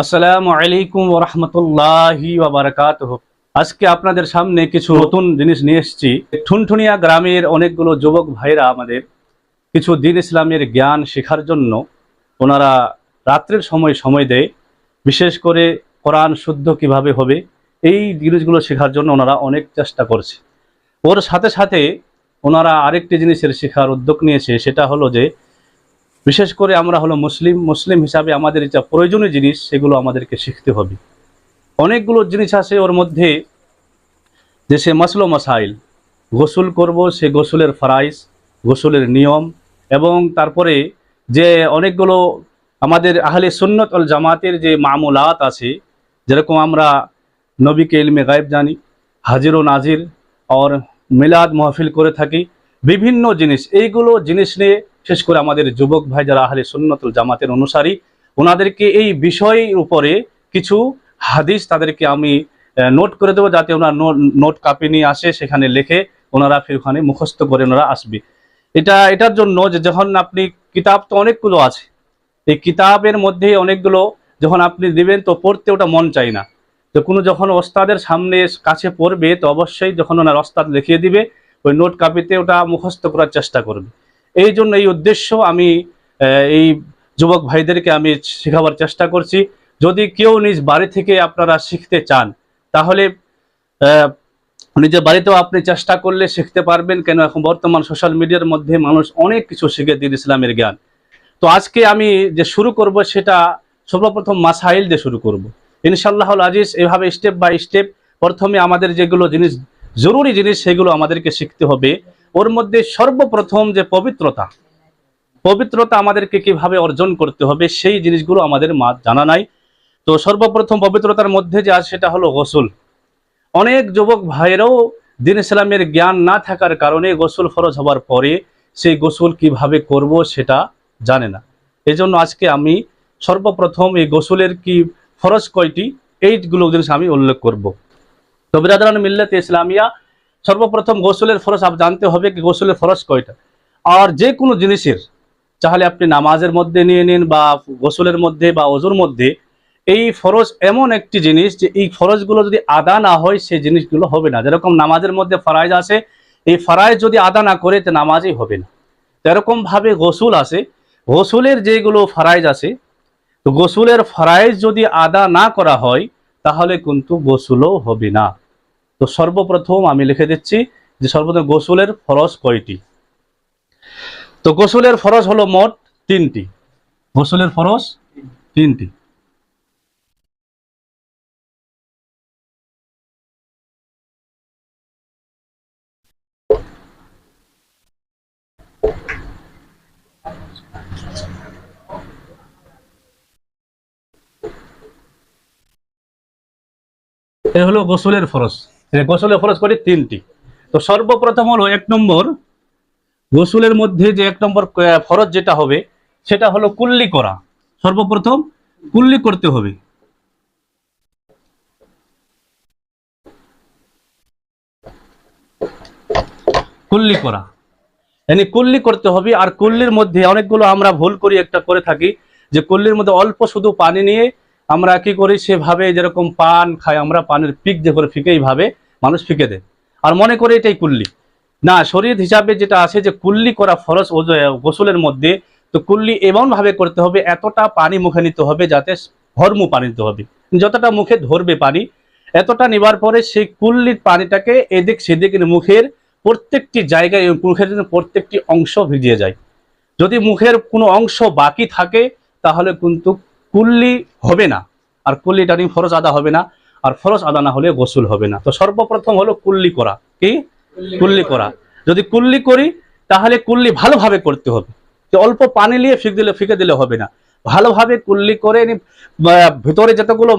আসসালামু আলাইকুম ওরহমতুল্লাহি ওবরাকাতুহ আজকে আপনাদের সামনে কিছু নতুন জিনিস নিয়ে এসেছি। ঠুনঠুনিয়া গ্রামের অনেকগুলো যুবক ভাইরা আমাদের কিছু দিন ইসলামের জ্ঞান শেখার জন্য ওনারা রাত্রের সময় সময় দেয়। বিশেষ করে কোরআন শুদ্ধ কীভাবে হবে, এই জিনিসগুলো শেখার জন্য ওনারা অনেক চেষ্টা করছে। ওর সাথে সাথে ওনারা আরেকটি জিনিসের শেখার উদ্যোগ নিয়েছে, সেটা হলো যে বিশেষ করে আমরা হলো মুসলিম মুসলিম হিসাবে আমাদের যা প্রয়োজনীয় জিনিস সেগুলো আমাদেরকে শিখতে হবে। অনেকগুলো জিনিস আছে ওর মধ্যে যে সে মাসলো মাসাইল, গোসল করব সে গোসলের ফরাইজ, গোসলের নিয়ম এবং তারপরে যে অনেকগুলো আমাদের আহলে সুন্নত অল জামাতের যে মামুলাত আছে, যেরকম আমরা নবীকে ইলমে গায়েব জানি, হাজির ও নাজির, আর মিলাদ মহফিল করে থাকি, বিভিন্ন জিনিস। এইগুলো জিনিস নিয়ে বিশেষ করে আমাদের যুবক ভাই যারা আহলে সুন্নতুল জামাতের অনুসারী, ওনাদেরকে এই বিষয়ের উপরে কিছু হাদিস তাদেরকে আমি নোট করে দেবো যাতে ওনার নোট কাপি নিয়ে আসে, সেখানে লিখে ওনারা ফির ওখানে মুখস্থ করে ওনারা আসবে। এটা, এটার জন্য যে যখন আপনি, কিতাব তো অনেকগুলো আছে। এই কিতাবের মধ্যে অনেকগুলো, যখন আপনি দিবেন তো পড়তে ওটা মন চাই না। তো কোনো যখন ওস্তাদের সামনে কাছে পড়বে, তো অবশ্যই যখন ওনার ওস্তাদ লিখিয়ে দিবে, ওই নোট কাপিতে ওটা মুখস্থ করার চেষ্টা করবে। এই জন্য এই উদ্দেশ্য আমি এই যুবক ভাইদেরকে আমি শেখাবার চেষ্টা করছি। যদি কেউ নিজ বাড়ি থেকে আপনারা শিখতে চান, তাহলে নিজের বাড়িতেও আপনি চেষ্টা করলে শিখতে পারবেন। কেন এখন বর্তমান সোশ্যাল মিডিয়ার মধ্যে মানুষ অনেক কিছু শিখে দিন ইসলামের জ্ঞান। তো আজকে আমি যে শুরু করব, সেটা সর্বপ্রথম মাসাইল দিয়ে শুরু করব। ইনশাল্লাহ আজিজ, এভাবে স্টেপ বাই স্টেপ প্রথমে আমাদের যেগুলো জিনিস, জরুরি জিনিস, সেগুলো আমাদেরকে শিখতে হবে। ওর মধ্যে সর্বপ্রথম যে পবিত্রতা পবিত্রতা আমাদেরকে কীভাবে অর্জন করতে হবে সেই জিনিসগুলো আমাদের মা জানা নাই। তো সর্বপ্রথম পবিত্রতার মধ্যে যে আছে সেটা হলো গোসল। অনেক যুবক ভাইয়েরাও দিন ইসলামের জ্ঞান না থাকার কারণে গোসল ফরজ হওয়ার পরে সেই গোসল কীভাবে করব সেটা জানে না। এই জন্য আজকে আমি সর্বপ্রথম এই গোসলের কি ফরজ কয়টি এইগুলো জিনিস আমি উল্লেখ করব। তো বিরাদারান মিল্লাতে ইসলামিয়া সর্বপ্রথম গোসলের ফরজ আপ জানতে হবে কি গোসলের ফরজ কয়টা। আর যে কোনো জিনিসের চাহলে আপনি নামাজের মধ্যে নিয়ে নিন বা গোসলের মধ্যে বা অজুর মধ্যে, এই ফরজ এমন একটি জিনিস যে এই ফরজগুলো যদি আদা না হয় সেই জিনিসগুলো হবে না। যেরকম নামাজের মধ্যে ফরাইজ আছে, এই ফরাইজ যদি আদা না করে, তো নামাজই হবে না। তো এরকম ভাবে গোসল আছে। গোসলের যেগুলো ফরাইজ আছে, তো গোসলের ফরাইজ যদি আদা না করা হয়, তাহলে কিন্তু গোসলও হবে না। তো সর্বপ্রথম আমি লিখে দিচ্ছি যে সর্বপ্রথম গোসলের ফরজ কয়টি? তো গোসলের ফরজ হলো মোট তিনটি। গোসলের ফরজ তিনটি। এ হলো গোসলের ফরজ। এই গোসলের ফরজ করে তিনটি। তো সর্বপ্রথম হলো এক নম্বর, গোসলের মধ্যে যে এক নম্বর ফরজ যেটা হবে, সেটা হলো কুল্লি করা। সর্বপ্রথম কুল্লি করতে হবে। কুল্লি করা। yani কুল্লি করতে হবে, আর কুল্লির মধ্যে অনেকগুলো আমরা ভুল করি, একটা করে থাকি, যে কুল্লির মধ্যে অল্প শুধু পানি নিয়ে আমরা কি করি? সেভাবে যেরকম পান খাই, আমরা পানের পিক যে করে ফিকে, এইভাবে মানুষ ফিকে দেয়। আর মনে করে এটাই কুল্লি। না শরীর হিসাবে যেটা আছে যে কুল্লি করা ফরজ ও গোসলের মধ্যে, তো কুল্লি এমন ভাবে করতে হবে, এতটা পানি মুখে নিতে হবে যাতে ভরমু পানি নিতে হবে। যতটা মুখে ধরবে পানি, এতটা নেবার পরে সেই কুল্লির পানিটাকে এদিক সেদিক মুখের প্রত্যেকটি জায়গায় মুখের প্রত্যেকটি অংশ ভিজিয়ে যায়। যদি মুখের কোনো অংশ বাকি থাকে, তাহলে কিন্তু কুল্লি হবে না। আর কুল্লি টানি ফরজ আদা হবে না। আর ফরজ আদা না হলে গোসল হবে না। তো সর্বপ্রথম হলো কুল্লি করা। কি? কুল্লি করা। যদি কুল্লি করি, তাহলে কুল্লি ভালোভাবে করতে হবে। যে অল্প পানি নিয়ে ফিক দিলে ফিকে দিলে হবে না। ভালোভাবে কুল্লি করে ভিতরে যতগুলো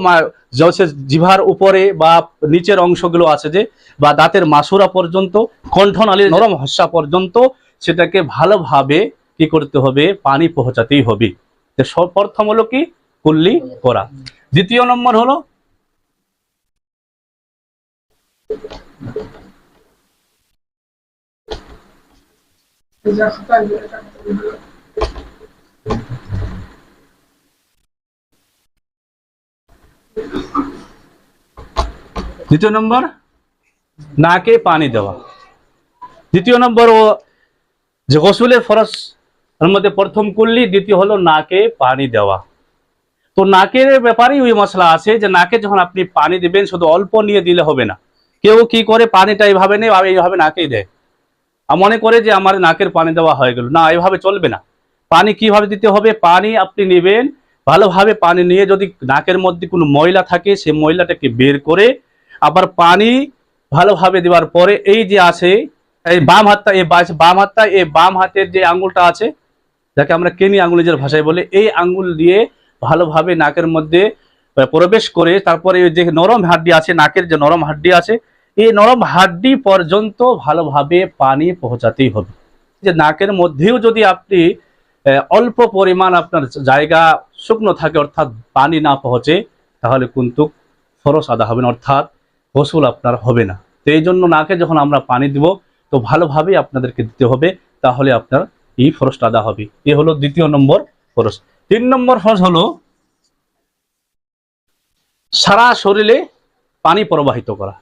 জিভার উপরে বা নিচের অংশগুলো আছে যে, বা দাঁতের মাসুরা পর্যন্ত, কণ্ঠনালীর নরম হস্যা পর্যন্ত, সেটাকে ভালোভাবে কি করতে হবে? পানি পৌঁছাতেই হবে। তো হলো কি? কুল্লি করা দ্বিতীয় নম্বর হলো? দ্বিতীয় নম্বর? নাকে পানি দেওয়া। দ্বিতীয় নম্বর ও যে গোসলের ফরস মধ্যে প্রথম কুল্লি, দ্বিতীয় হলো নাকে পানি দেওয়া। তো নাকের ব্যাপারেই ওই মশলা আছে যে নাকে যখন আপনি পানি দিবেন, শুধু অল্প নিয়ে দিলে হবে না। কেউ কি করে পানিটা এইভাবে নেই এইভাবে নাকেই দেয়? আর মনে করে যে আমার নাকের পানি দেওয়া হয়ে গেল। না, এইভাবে চলবে না। পানি কীভাবে দিতে হবে? পানি আপনি নেবেন, ভালোভাবে পানি নিয়ে যদি নাকের মধ্যে কোনো ময়লা থাকে, সেই ময়লাটাকে বের করে আবার পানি ভালোভাবে দেওয়ার পরে এই যে আছে, এই বাম হাতটা, এই বাম হাতটা, এই বাম হাতের যে আঙ্গুলটা আছে, যাকে আমরা কেনি আঙ্গুল নিজের ভাষায় বলে, এই আঙ্গুল দিয়ে ভালোভাবে নাকের মধ্যে প্রবেশ করে তারপরে যে নরম হাড্ডি আছে, নাকের যে নরম হাড্ডি আছে, এই নরম হাড্ডি পর্যন্ত ভালোভাবে পানি পৌঁছাতেই হবে। যে নাকের মধ্যেও যদি আপনি অল্প পরিমাণ আপনার জায়গা শুকনো থাকে, অর্থাৎ পানি না পৌঁছে, তাহলে কিন্তু ফরস আদা হবে না, অর্থাৎ গোসল আপনার হবে না। তো এই জন্য নাকে যখন আমরা পানি দিব, তো ভালোভাবেই আপনাদেরকে দিতে হবে, তাহলে আপনার এই ফরসটা আদা হবে। এ হলো দ্বিতীয় নম্বর ফরস। তিন নম্বর ফরজ হলো সারা শরীরে পানি প্রবাহিত করা।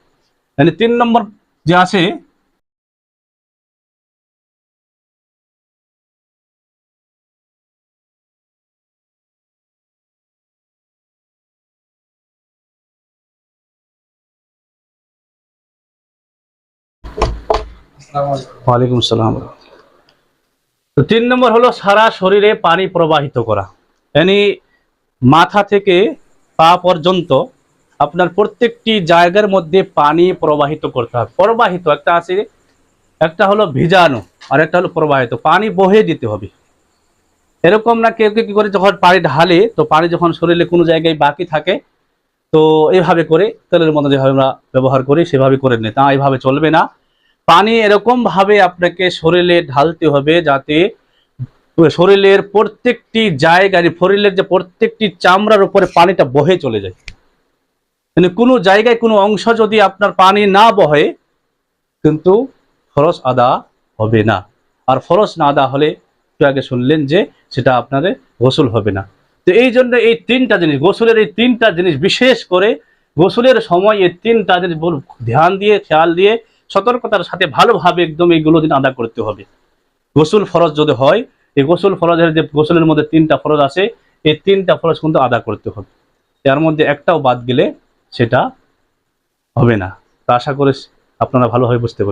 মানে তিন নম্বর যে আছে, ওয়ালাইকুম আসসালাম। তো তিন নম্বর হলো সারা শরীরে পানি প্রবাহিত করা। মানে মাথা থেকে পা পর্যন্ত আপনার প্রত্যেকটি জায়গার মধ্যে পানি প্রবাহিত করতে হবে। প্রবাহিত, একটা আছে, একটা হলো ভিজানো, আর একটা হলো প্রবাহিত। পানি বহে দিতে হবে। এরকম না কেউ কেউ কি করে যখন পানি ঢালে, তো পানি যখন শরীরে কোনো জায়গায় বাকি থাকে, তো এইভাবে করে তেলের মতো যেভাবে আমরা ব্যবহার করি, সেভাবে করে নেই তা এইভাবে চলবে না। পানি এরকম ভাবে আপনাকে শরীরে ঢালতে হবে যাতে শরীরের প্রত্যেকটি জায়গায় শরীরের যে প্রত্যেকটি চামড়ার উপরে পানিটা বহে চলে যায়। মানে কোনো জায়গায় কোনো অংশ যদি আপনার পানি না বহে, কিন্তু ফরস আদা হবে না। আর ফরস না আদা হলে একটু আগে শুনলেন যে সেটা আপনাদের গোসল হবে না। তো এই জন্য এই তিনটা জিনিস, গোসলের এই তিনটা জিনিস বিশেষ করে গোসলের সময় এই তিনটা জিনিস ধ্যান দিয়ে, খেয়াল দিয়ে, সতর্কতার সাথে ভালোভাবে একদম এইগুলো দিন আদা করতে হবে। গোসল ফরজ যদি হয় এই গোসল ফরজের যে গোসলের মধ্যে তিনটা ফরজ আছে, এই তিনটা ফরজ কিন্তু আদা করতে হবে। এর মধ্যে একটাও বাদ গেলে সেটা হবে না। তা আশা করে আপনারা ভালোভাবে বুঝতে পারবেন